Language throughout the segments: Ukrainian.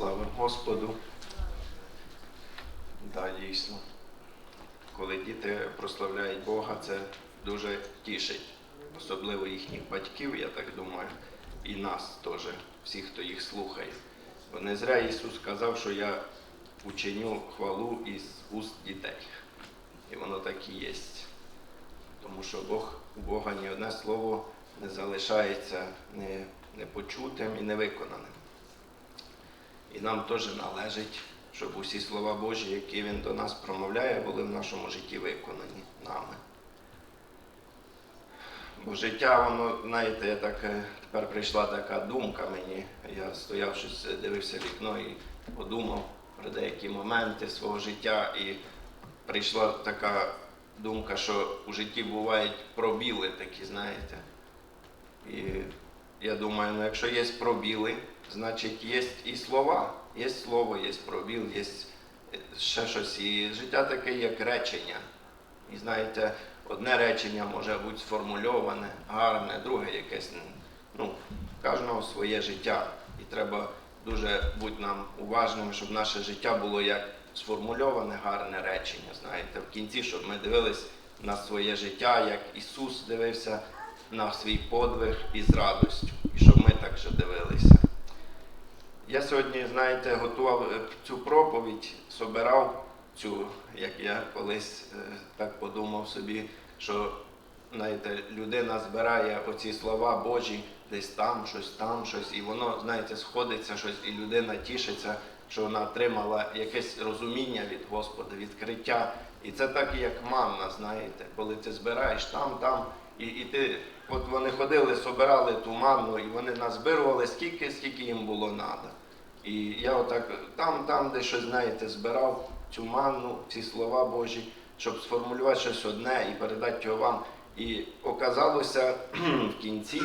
Слава Господу. Да, дійсно. Коли діти прославляють Бога, це дуже тішить. Особливо їхніх батьків, я так думаю, і нас теж, всіх, хто їх слухає. Бо не зря Ісус сказав, що я ученю хвалу із уст дітей. І воно так і є. Тому що Бог, у Бога ні одне слово не залишається не- непочутим і невиконаним. І нам теж належить, щоб усі слова Божі, які Він до нас промовляє, були в нашому житті виконані нами. Бо життя, воно, знаєте, я так, е, тепер прийшла така думка мені. Я стояв щось, дивився вікно і подумав про деякі моменти свого життя. І прийшла така думка, що у житті бувають пробіли такі, знаєте. І я думаю, ну якщо є пробіли, значить є і слова. Є слово, є пробіл, є ще щось. І життя таке, як речення. І знаєте, одне речення може бути сформульоване, гарне, друге якесь. Ну, кожного своє життя. І треба дуже бути нам уважним, щоб наше життя було як сформульоване гарне речення. Знаєте, в кінці, щоб ми дивились на своє життя, як Ісус дивився на свій подвиг із радостю. І щоб ми так же дивилися. Я сьогодні, знаєте, готував е, цю проповідь, собирав цю, як я колись е, так подумав собі, що знаєте, людина збирає оці слова Божі десь там, щось там, щось, і воно, знаєте, сходиться щось, і людина тішиться, що вона отримала якесь розуміння від Господа, відкриття. І це так, як манна, знаєте, коли ти збираєш там, там, і, і ти, от вони ходили, собирали ту манну, і вони назбирували скільки, скільки їм було треба. І я отак там, там, де щось, знаєте, збирав цю манну, ці слова Божі, щоб сформулювати щось одне і передати його вам. І оказалося в кінці,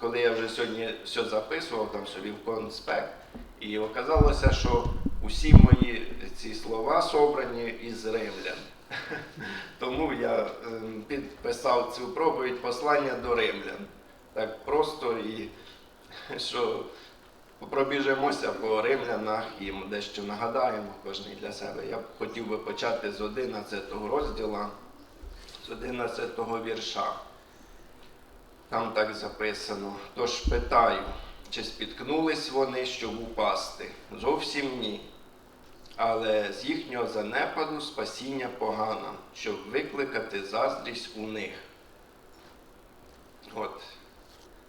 коли я вже сьогодні все записував там собі в конспект, і оказалося, що усі мої ці слова собрані із римлян. Тому я ем, підписав цю проповідь послання до римлян. Так просто і що пробіжимося по римлянах і дещо нагадаємо кожний для себе. Я хотів би почати з 11 розділу, з 11 вірша. Там так записано. Тож питаю, чи спіткнулись вони, щоб упасти? Зовсім ні. Але з їхнього занепаду спасіння погано, щоб викликати заздрість у них. От,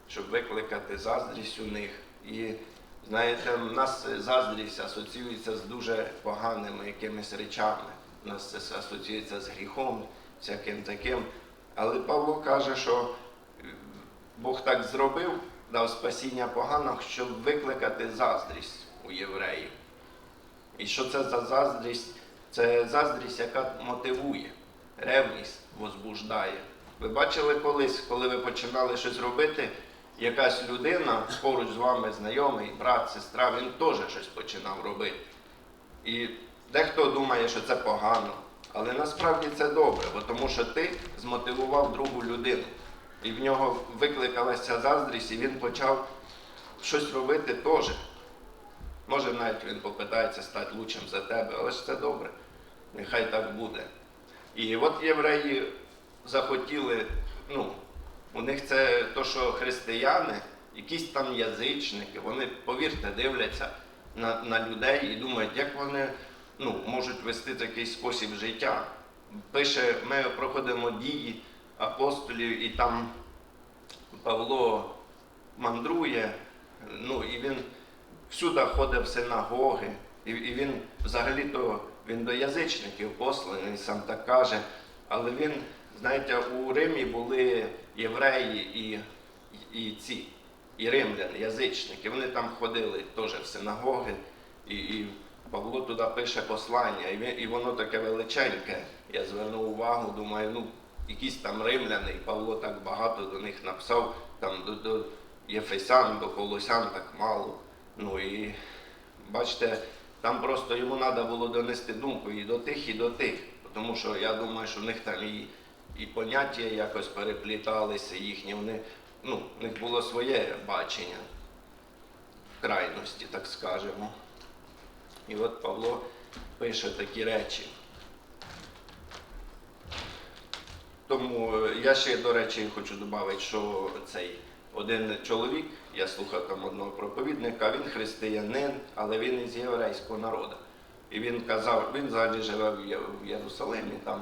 щоб викликати заздрість у них. І знаєте, в нас заздрість асоціюється з дуже поганими якимись речами. У нас це асоціюється з гріхом, всяким таким. Але Павло каже, що Бог так зробив, дав спасіння погано, щоб викликати заздрість у євреїв. І що це за заздрість? Це заздрість, яка мотивує, ревність возбуждає. Ви бачили колись, коли ви починали щось робити, якась людина поруч з вами знайомий, брат, сестра, він теж щось починав робити. І дехто думає, що це погано, але насправді це добре, бо тому що ти змотивував другу людину. І в нього викликалася заздрість, і він почав щось робити теж. Може, навіть він попитається стати лучшим за тебе, але ж це добре. Нехай так буде. І от євреї захотіли, ну, у них це то, що християни, якісь там язичники, вони, повірте, дивляться на, на людей і думають, як вони ну, можуть вести такий спосіб життя. Пише, ми проходимо дії апостолів, і там Павло мандрує, ну і він всюди ходив в синагоги, і, і він взагалі-то він до язичників посланий, сам так каже. Але він, знаєте, у Римі були євреї і, і ці, і римляни, язичники. Вони там ходили теж в синагоги, і, і Павло туди пише послання, і, і воно таке величеньке. Я звернув увагу, думаю, ну, якісь там римляни, і Павло так багато до них написав, там до, до Єфесян, до Колосян так мало. Ну і бачите, там просто йому треба було донести думку і до тих, і до тих. Тому що я думаю, що в них там і, і поняття якось перепліталися їхні, вони, ну, в них було своє бачення крайності, так скажемо. І от Павло пише такі речі. Тому е, я ще, до речі, хочу додати, що цей один чоловік, я слухав там одного проповідника, він християнин, але він із єврейського народу. І він казав, він взагалі живе в Єрусалимі там.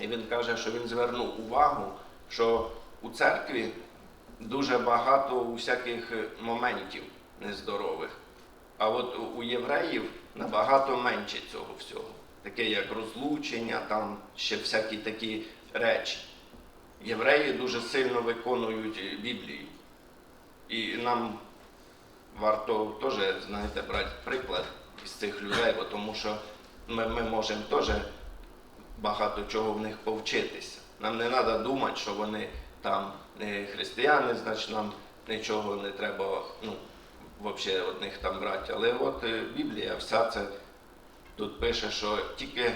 І він каже, що він звернув увагу, що у церкві дуже багато усяких моментів нездорових. А от у- євреїв набагато менше цього всього. Таке як розлучення, там ще всякі такі речі. Євреї дуже сильно виконують Біблію. І нам варто теж, знаєте, брати приклад із цих людей, бо тому що ми, ми можемо теж багато чого в них повчитися. Нам не треба думати, що вони там не християни, значить нам нічого не треба ну, взагалі від них там брати. Але от е, Біблія, вся це тут пише, що тільки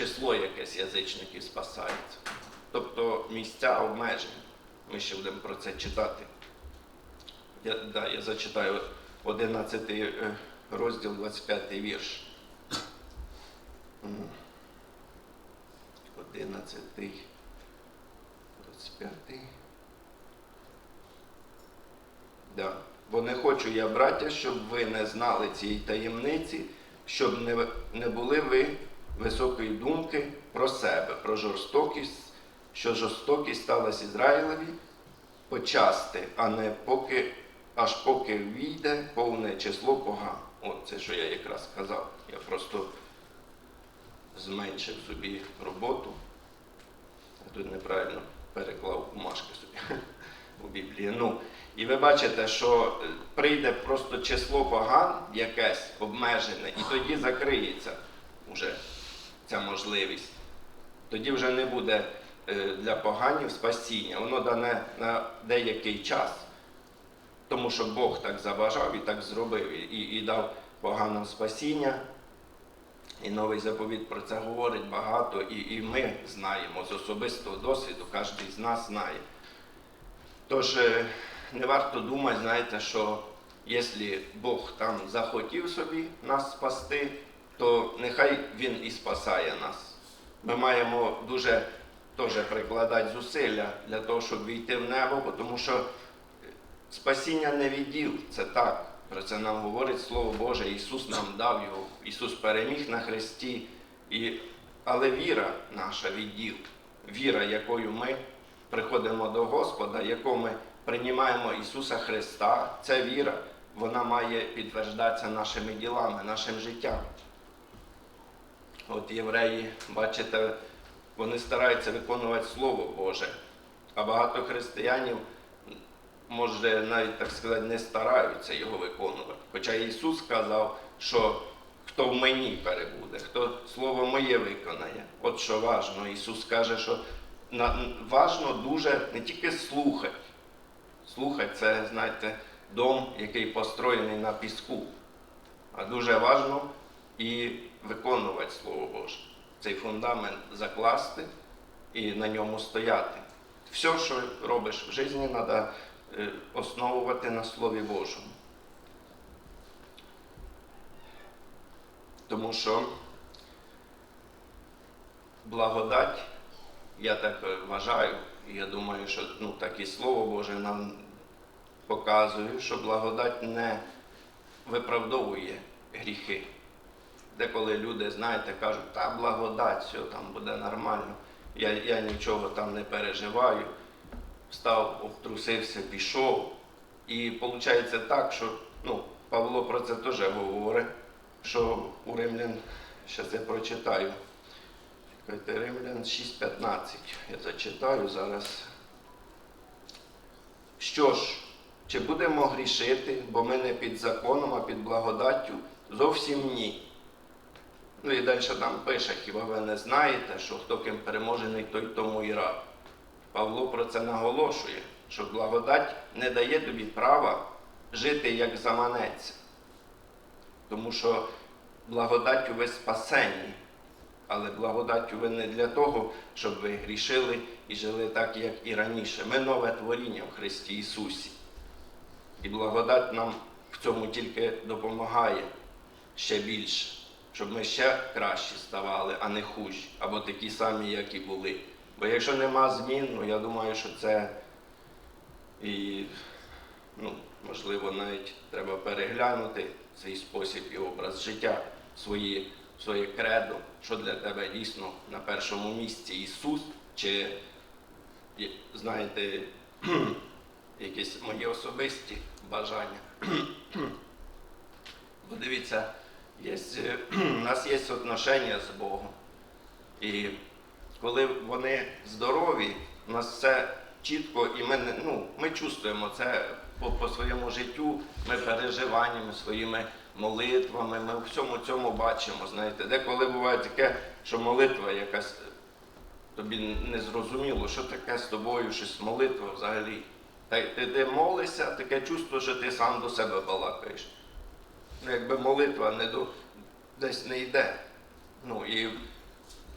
число якесь язичників спасається. Тобто місця обмежені. Ми ще будемо про це читати. Я, да, я зачитаю 11 е, розділ, 25 вірш. 11, 25. Да. Бо не хочу я, браття, щоб ви не знали цієї таємниці, щоб не, не були ви високої думки про себе, про жорстокість, що жорстокість сталася Ізраїлеві почасти, а не поки, аж поки війде повне число поган. От це, що я якраз сказав. Я просто зменшив собі роботу. Тут неправильно переклав бумажки собі у Біблії. Ну, і ви бачите, що е, прийде просто число поган якесь обмежене, і тоді закриється вже ця можливість. Тоді вже не буде е, для поганів спасіння. Воно дане на деякий час. Тому що Бог так забажав і так зробив, і, і дав поганам спасіння. І новий заповіт про це говорить багато, і, і ми знаємо з особистого досвіду, кожен з нас знає. Тож е, не варто думати, знаєте, що якщо Бог там захотів собі нас спасти, то нехай Він і спасає нас. Ми маємо дуже теж прикладати зусилля для того, щоб війти в небо, бо тому що спасіння не відділ, це так. Про це нам говорить Слово Боже, Ісус нам дав його, Ісус переміг на Христі. І, але віра наша відділ, віра, якою ми приходимо до Господа, якою ми приймаємо Ісуса Христа, ця віра, вона має підтверждатися нашими ділами, нашим життям. От євреї, бачите, вони стараються виконувати Слово Боже, а багато християнів може навіть так сказати, не стараються його виконувати. Хоча Ісус сказав, що хто в мені перебуде, хто слово моє виконає. От що важно. Ісус каже, що важно дуже не тільки слухати. Слухати це, знаєте, дом, який построєний на піску. А дуже важно і виконувати Слово Боже. Цей фундамент закласти і на ньому стояти. Все, що робиш в житті, треба основувати на Слові Божому. Тому що благодать, я так е, вважаю, і я думаю, що ну, так і Слово Боже нам показує, що благодать не виправдовує гріхи. Деколи люди, знаєте, кажуть, та благодать, все там буде нормально, я, я нічого там не переживаю. Встав, обтрусився, пішов. І виходить так, що ну, Павло про це теж говорить, що у Римлян, зараз я прочитаю. Римлян 6.15. Я зачитаю зараз. Що ж, чи будемо грішити, бо ми не під законом, а під благодаттю? Зовсім ні. Ну і далі там пише, хіба ви не знаєте, що хто ким переможений, той тому і раб. Павло про це наголошує, що благодать не дає тобі права жити як заманеться. Тому що благодаттю ви спасені, але благодаттю ви не для того, щоб ви грішили і жили так, як і раніше. Ми нове творіння в Христі Ісусі. І благодать нам в цьому тільки допомагає ще більше, щоб ми ще кращі ставали, а не хужі, або такі самі, як і були. Бо якщо нема змін, ну я думаю, що це і, ну, можливо, навіть треба переглянути свій спосіб і образ життя, свої, своє кредо, що для тебе дійсно на першому місці Ісус, чи, знаєте, якісь мої особисті бажання. Бо є, е, у нас є отношення з Богом. І коли вони здорові, у нас все чітко, і ми, ну, ми чувствуємо це по, по своєму життю, ми переживаннями, своїми молитвами, ми у всьому цьому бачимо. Знаєте, деколи буває таке, що молитва якась е, тобі не зрозуміло, що таке з тобою, щось молитва взагалі. Та, ти, ти молишся, таке чувство, що ти сам до себе балакаєш. Ну, якби молитва не до, десь не йде. Ну, і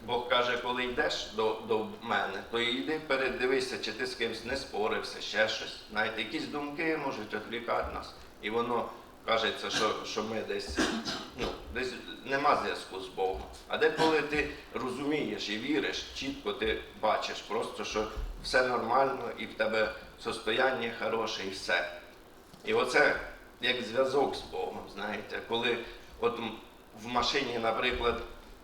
Бог каже, коли йдеш до, до мене, то йди передивися, чи ти з кимось не спорився, ще щось. Знаєте, якісь думки можуть відвлікати нас. І воно кажеться, що, що ми десь, ну, десь нема зв'язку з Богом. А деколи ти розумієш і віриш, чітко ти бачиш просто, що все нормально і в тебе состояння хороше і все. І оце як зв'язок з Богом, знаєте, коли от в машині, наприклад,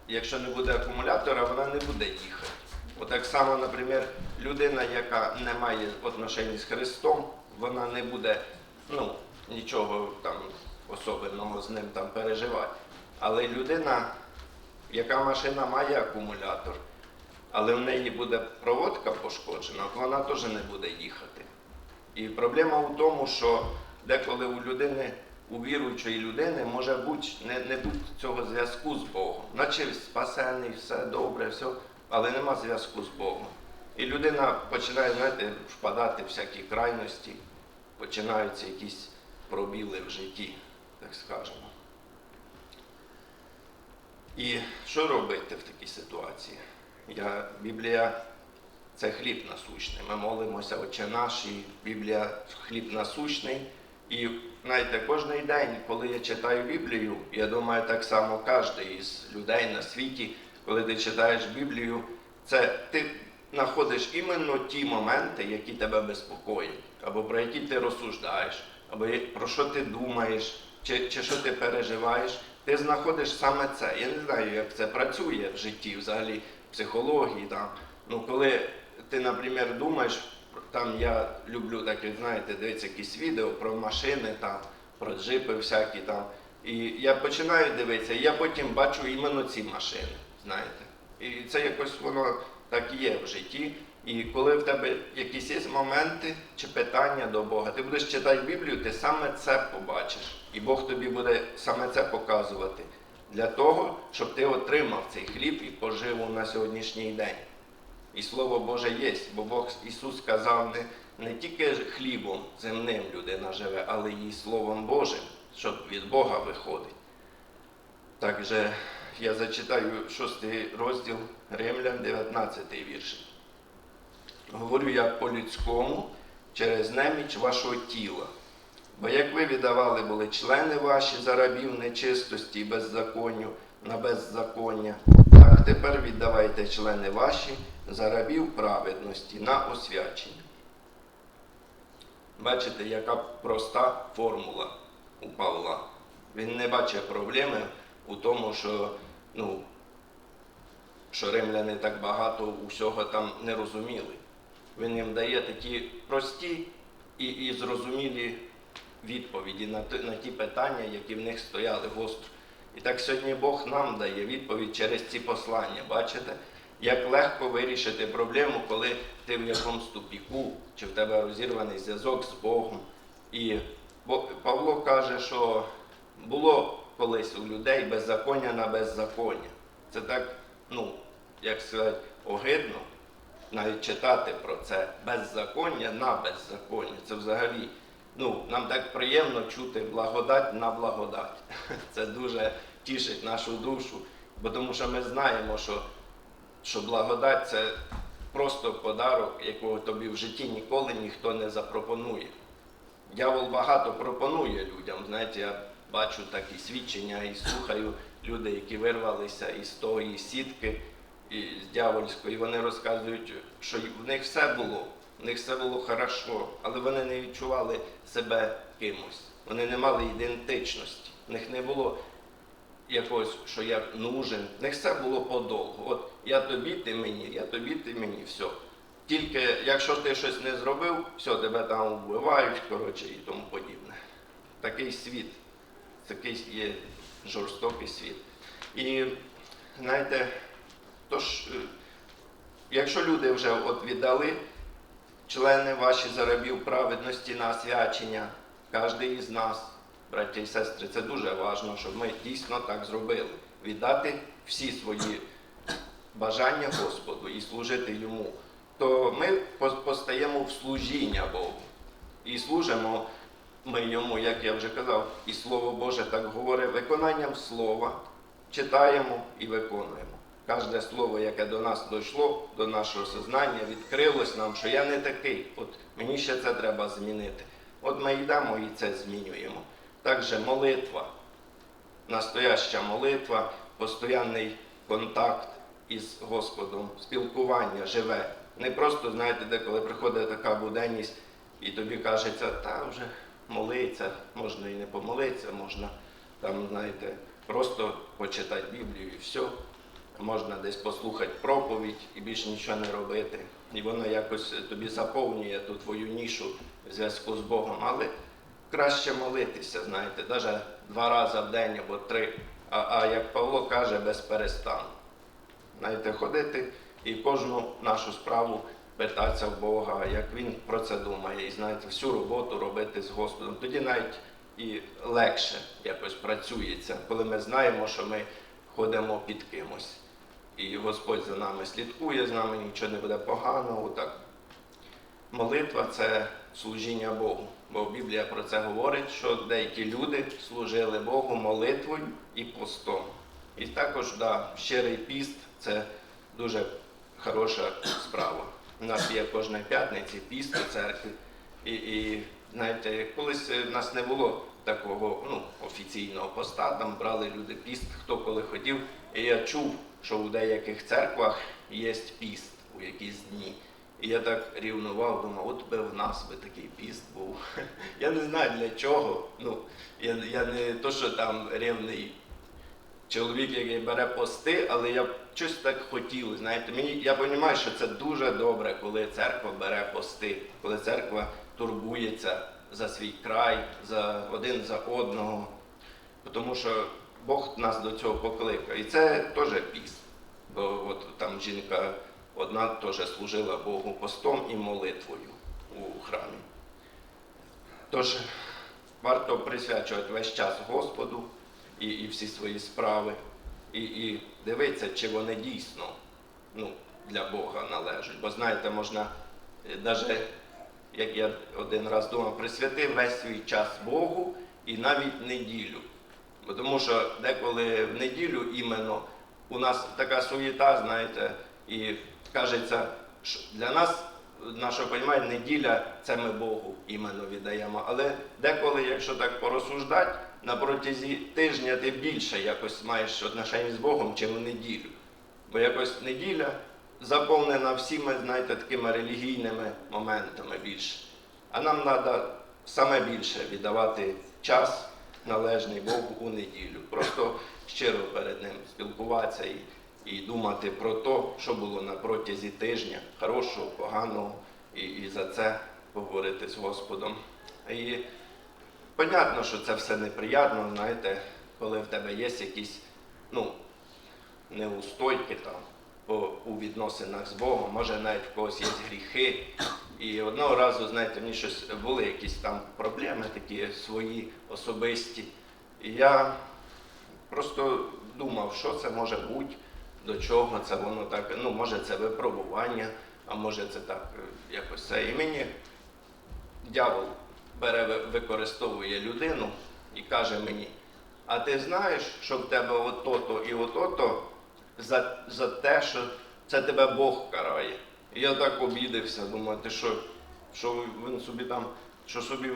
якщо не буде акумулятора, вона не буде їхати. От так само, наприклад, людина, яка не має отношень з Христом, вона не буде ну, нічого там особливого з ним там переживати. Але людина, яка машина має акумулятор, але в неї буде проводка пошкоджена, вона теж не буде їхати. І проблема в тому, що деколи у людини, у віруючої людини може бути не, не бути цього зв'язку з Богом. Наче спасений, все добре, все, але нема зв'язку з Богом. І людина починає, знаєте, впадати в всякі крайності, починаються якісь пробіли в житті, так скажемо. І що робити в такій ситуації? Я, Біблія це хліб насущний. Ми молимося, Отче наш, і Біблія хліб насущний. І знаєте, кожен день, коли я читаю Біблію, я думаю, так само кожен із людей на світі, коли ти читаєш Біблію, це ти знаходиш іменно ті моменти, які тебе безпокоять, або про які ти розсуждаєш, або про що ти думаєш, чи, чи що ти переживаєш. Ти знаходиш саме це. Я не знаю, як це працює в житті, взагалі, в психології. Там. Ну, коли ти, наприклад, думаєш, там я люблю таке, знаєте, дивитися якісь відео про машини, там, про джипи всякі там. І я починаю дивитися, і я потім бачу іменно ці машини, знаєте. І це якось воно так і є в житті. І коли в тебе якісь є моменти чи питання до Бога, ти будеш читати Біблію, ти саме це побачиш. І Бог тобі буде саме це показувати для того, щоб ти отримав цей хліб і пожив на сьогоднішній день. І Слово Боже є, бо Бог Ісус сказав не, не тільки хлібом земним людина живе, але й Словом Божим, що від Бога виходить. Також я зачитаю шостий розділ Римлян, 19 вірш. Говорю я по-людському через неміч вашого тіла. Бо як ви віддавали були члени ваші за рабів нечистості і беззаконню на беззаконня, так тепер віддавайте члени ваші за рабів праведності на освячення. Бачите, яка проста формула у Павла. Він не бачить проблеми у тому, що, ну, що римляни так багато усього там не розуміли. Він їм дає такі прості і, і зрозумілі відповіді на, ті- на ті питання, які в них стояли гостро. І так сьогодні Бог нам дає відповідь через ці послання. Бачите, як легко вирішити проблему, коли ти в якомусь тупіку, чи в тебе розірваний зв'язок з Богом. І Павло каже, що було колись у людей беззаконня на беззаконня. Це так, ну, як сказати, огидно навіть читати про це беззаконня на беззаконня. Це взагалі, ну, нам так приємно чути благодать на благодать. Це дуже тішить нашу душу, бо тому що ми знаємо, що, що благодать це просто подарок, якого тобі в житті ніколи ніхто не запропонує. Дявол багато пропонує людям. Знаєте, я бачу такі свідчення і слухаю люди, які вирвалися із тої сітки і з дявольської. Вони розказують, що в них все було, в них все було хорошо, але вони не відчували себе кимось. Вони не мали ідентичності. В них не було якогось, що я нужен. Них все було подовго. От я тобі, ти мені, я тобі, ти мені, все. Тільки якщо ти щось не зробив, все, тебе там вбивають, коротше, і тому подібне. Такий світ, такий є жорстокий світ. І знаєте, тож, е, якщо люди вже от віддали члени ваші зарабів праведності на освячення, кожен із нас, браті і сестри, це дуже важливо, щоб ми дійсно так зробили. Віддати всі свої бажання Господу і служити йому, то ми постаємо в служіння Богу. І служимо ми йому, як я вже казав, і Слово Боже так говорить, виконанням слова читаємо і виконуємо. Кожне слово, яке до нас дійшло, до нашого сознання, відкрилось нам, що я не такий. От мені ще це треба змінити. От ми йдемо і це змінюємо. Також молитва, настояща молитва, постоянний контакт із Господом, спілкування живе. Не просто, знаєте, деколи приходить така буденність, і тобі кажеться, та вже молиться, можна і не помолитися, можна там, знаєте, просто почитати Біблію і все. Можна десь послухати проповідь і більше нічого не робити. І воно якось тобі заповнює ту твою нішу в зв'язку з Богом. Але краще молитися, знаєте, навіть два рази в день або три. А, а як Павло каже, без перестану. Знаєте, ходити і кожну нашу справу питатися в Бога, як він про це думає, і знаєте, всю роботу робити з Господом. Тоді навіть і легше якось працюється, коли ми знаємо, що ми ходимо під кимось. І Господь за нами слідкує, з нами нічого не буде поганого. Так. Молитва це служіння Богу. Бо Біблія про це говорить, що деякі люди служили Богу молитвою і постом. І також да, щирий піст це дуже хороша справа. У нас є кожної п'ятниці піст у церкві. І, і знаєте, колись в нас не було такого ну, офіційного поста, там брали люди піст, хто коли хотів. І я чув, що у деяких церквах є піст у якісь дні. І я так рівнував, думав, от би в нас би такий піст був. Я не знаю для чого. Ну, я, я не то, що там рівний чоловік, який бере пости, але я щось так хотів. Знаєте, мені я розумію, що це дуже добре, коли церква бере пости, коли церква турбується за свій край, за один за одного. Тому що Бог нас до цього покликав. І це теж піст. Бо от там жінка одна теж служила Богу постом і молитвою у храмі. Тож варто присвячувати весь час Господу і, і всі свої справи, і, і дивитися, чи вони дійсно ну, для Бога належать. Бо знаєте, можна навіть, як я один раз думав, присвяти весь свій час Богу і навіть неділю. Тому що деколи в неділю іменно у нас така суєта, знаєте, і кажеться, для нас, нашого розуміння, неділя це ми Богу іменно віддаємо. Але деколи, якщо так порозсуждати, на протязі тижня ти більше якось маєш отношення з Богом, чим в неділю. Бо якось неділя заповнена всіми, знаєте, такими релігійними моментами більше. А нам треба саме більше віддавати час належний Богу у неділю. Просто щиро перед ним спілкуватися і, і думати про те, що було на протязі тижня, хорошого, поганого, і, і за це поговорити з Господом. І понятно, що це все неприємно, знаєте, коли в тебе є якісь ну, неустойки там у відносинах з Богом, може навіть в когось є гріхи. І одного разу, знаєте, мені щось були якісь там проблеми такі свої особисті. І я просто думав, що це може бути, до чого це воно так, ну, може це випробування, а може це так е, якось це. І мені дьявол бере, використовує людину і каже мені, а ти знаєш, що в тебе ото-то і ото-то за, за те, що це тебе Бог карає. І я так обідався, думаю, ти що, що він собі там Що собі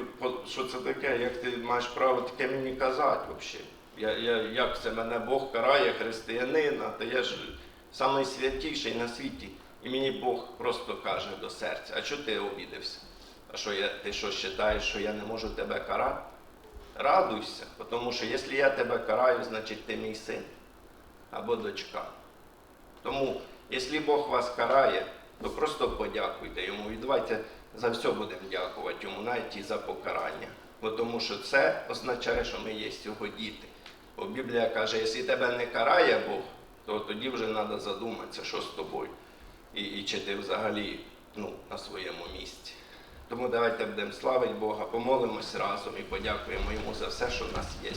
що це таке? Як ти маєш право таке мені казати взагалі? Я, я, як це мене Бог карає християнина, та я ж найсвятіший на світі. І мені Бог просто каже до серця, а чого ти обідався? А що я, ти що вважаєш, що я не можу тебе карати? Радуйся, тому що якщо я тебе караю, значить ти мій син або дочка. Тому, якщо Бог вас карає, то просто подякуйте йому. І давайте за все будемо дякувати йому, навіть і за покарання. Бо тому що це означає, що ми є його діти. Бо Біблія каже, якщо тебе не карає Бог, то тоді вже треба задуматися, що з тобою. І, і чи ти взагалі ну, на своєму місці. Тому давайте будемо славити Бога, помолимось разом і подякуємо йому за все, що в нас є.